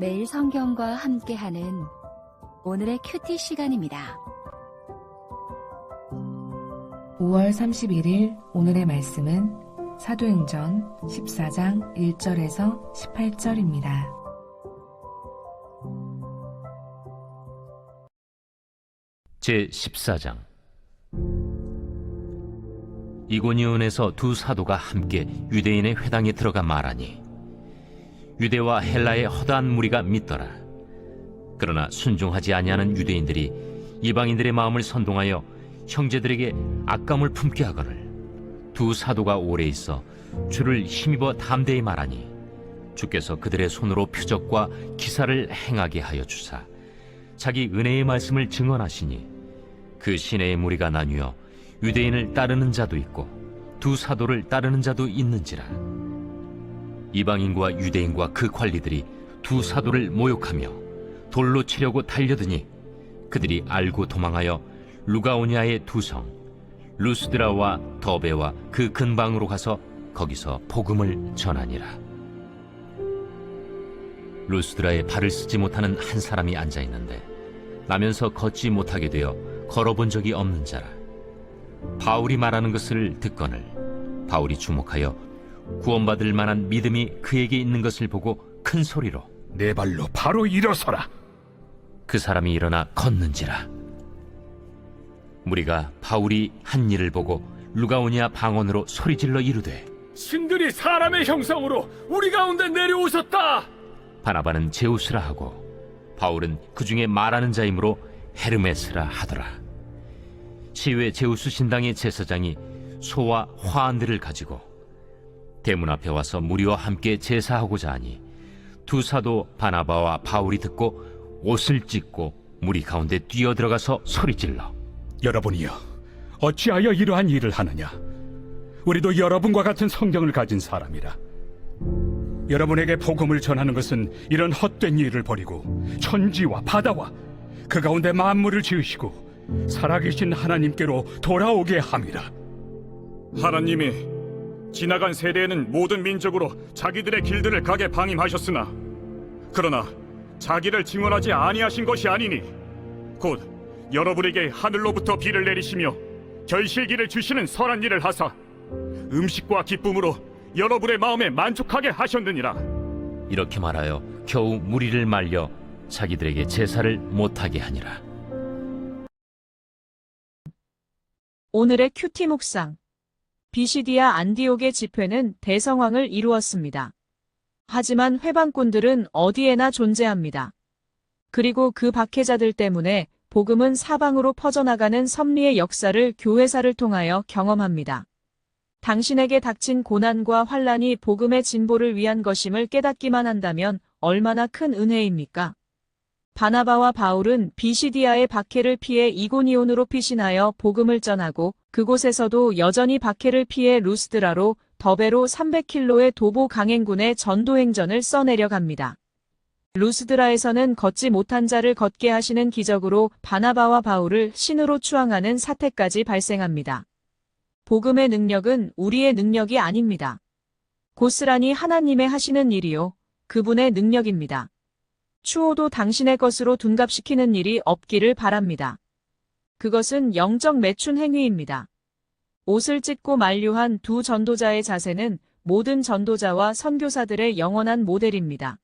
매일 성경과 함께하는 오늘의 큐티 시간입니다. 5월 31일 오늘의 말씀은 사도행전 14장 1절에서 18절입니다. 제 14장 이고니온에서 두 사도가 함께 유대인의 회당에 들어가 말하니 유대와 헬라의 허다한 무리가 믿더라. 그러나 순종하지 아니하는 유대인들이 이방인들의 마음을 선동하여 형제들에게 악감을 품게 하거늘. 두 사도가 오래 있어 주를 힘입어 담대히 말하니 주께서 그들의 손으로 표적과 기사를 행하게 하여 주사 자기 은혜의 말씀을 증언하시니 그 시내의 무리가 나뉘어 유대인을 따르는 자도 있고 두 사도를 따르는 자도 있는지라 이방인과 유대인과 그 관리들이 두 사도를 모욕하며 돌로 치려고 달려드니 그들이 알고 도망하여 루가오니아의 두 성 루스드라와 더베와 그 근방으로 가서 거기서 복음을 전하니라 루스드라에 발을 쓰지 못하는 한 사람이 앉아 있는데 나면서 걷지 못하게 되어 걸어본 적이 없는 자라. 바울이 말하는 것을 듣거늘 바울이 주목하여 구원받을 만한 믿음이 그에게 있는 것을 보고 큰 소리로 내 발로 바로 일어서라. 그 사람이 일어나 걷는지라. 무리가 바울이 한 일을 보고 루가오니아 방언으로 소리질러 이르되 신들이 사람의 형상으로 우리 가운데 내려오셨다. 바나바는 제우스라 하고 바울은 그 중에 말하는 자이므로 헤르메스라 하더라. 시외 제우스 신당의 제사장이 소와 화환들을 가지고 대문 앞에 와서 무리와 함께 제사하고자 하니 두 사도 바나바와 바울이 듣고 옷을 찢고 무리 가운데 뛰어 들어가서 소리질러 여러분이여, 어찌하여 이러한 일을 하느냐? 우리도 여러분과 같은 성경을 가진 사람이라. 여러분에게 복음을 전하는 것은 이런 헛된 일을 버리고 천지와 바다와 그 가운데 만물을 지으시고 살아계신 하나님께로 돌아오게 함이라. 하나님이 지나간 세대에는 모든 민족으로 자기들의 길들을 가게 방임하셨으나 그러나 자기를 증언하지 아니하신 것이 아니니 곧 여러분에게 하늘로부터 비를 내리시며 결실기를 주시는 선한 일을 하사 음식과 기쁨으로 여러분의 마음에 만족하게 하셨느니라. 이렇게 말하여 겨우 무리를 말려 자기들에게 제사를 못하게 하니라. 오늘의 큐티 묵상. 비시디아 안디옥의 집회는 대성황을 이루었습니다. 하지만 회방꾼들은 어디에나 존재합니다. 그리고 그 박해자들 때문에 복음은 사방으로 퍼져나가는 섭리의 역사를 교회사를 통하여 경험합니다. 당신에게 닥친 고난과 환란이 복음의 진보를 위한 것임을 깨닫기만 한다면 얼마나 큰 은혜입니까? 바나바와 바울은 비시디아의 박해를 피해 이고니온으로 피신하여 복음을 전하고 그곳에서도 여전히 박해를 피해 루스드라로 더베로 300킬로의 도보 강행군의 전도행전을 써내려갑니다. 루스드라에서는 걷지 못한 자를 걷게 하시는 기적으로 바나바와 바울을 신으로 추앙하는 사태까지 발생합니다. 복음의 능력은 우리의 능력이 아닙니다. 고스란히 하나님의 하시는 일이요. 그분의 능력입니다. 추호도 당신의 것으로 둔갑시키는 일이 없기를 바랍니다. 그것은 영적 매춘 행위입니다. 옷을 찢고 만류한 두 전도자의 자세는 모든 전도자와 선교사들의 영원한 모델입니다.